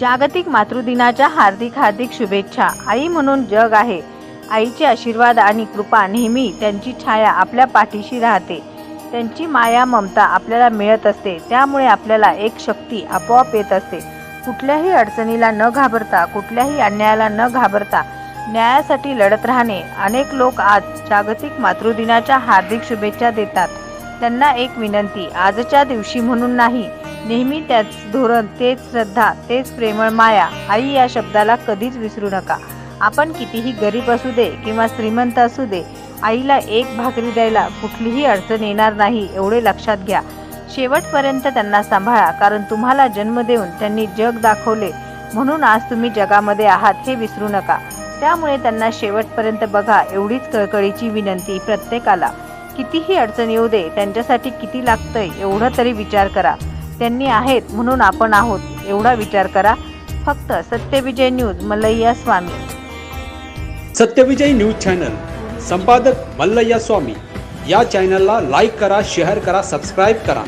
जागतिक मातृदिनाच्या हार्दिक हार्दिक शुभेच्छा. आई म्हणून जग आहे. आईचे आशीर्वाद आणि कृपा नेहमी त्यांची छाया आपल्या पाठीशी राहते. त्यांची माया ममता आपल्याला मिळत असते. त्यामुळे आपल्याला एक शक्ती आपोआप येत असते. कुठल्याही अडचणीला न घाबरता कुठल्याही अन्यायाला न घाबरता न्यायासाठी लढत राहणे. अनेक लोक आज जागतिक मातृदिनाच्या हार्दिक शुभेच्छा देतात. त्यांना एक विनंती आजच्या दिवशी म्हणून नाही. नेहमी त्याच धोरण तेच श्रद्धा तेच प्रेमळ माया आई या शब्दाला कधीच विसरू नका. आपण कितीही गरीब असू दे किंवा श्रीमंत असू दे आईला एक भाकरी द्यायला कुठलीही अडचण येणार नाही एवढे लक्षात घ्या. शेवटपर्यंत त्यांना सांभाळा कारण तुम्हाला जन्म देऊन त्यांनी जग दाखवले. म्हणून आज तुम्ही जगामध्ये आहात हे विसरू नका. त्यामुळे त्यांना शेवटपर्यंत बघा एवढीच कळकळीची विनंती प्रत्येकाला. कितीही अडचण येऊ दे त्यांच्यासाठी किती लागतंय एवढं तरी विचार करा. त्यांनी आहेत म्हणून आपण आहोत एवढा विचार करा. फक्त Satyavijay news Mallayya Swami. Satyavijay news channel संपादक मल्लय्या स्वामी. या चॅनलला लाईक करा शेअर करा सबस्क्राईब करा.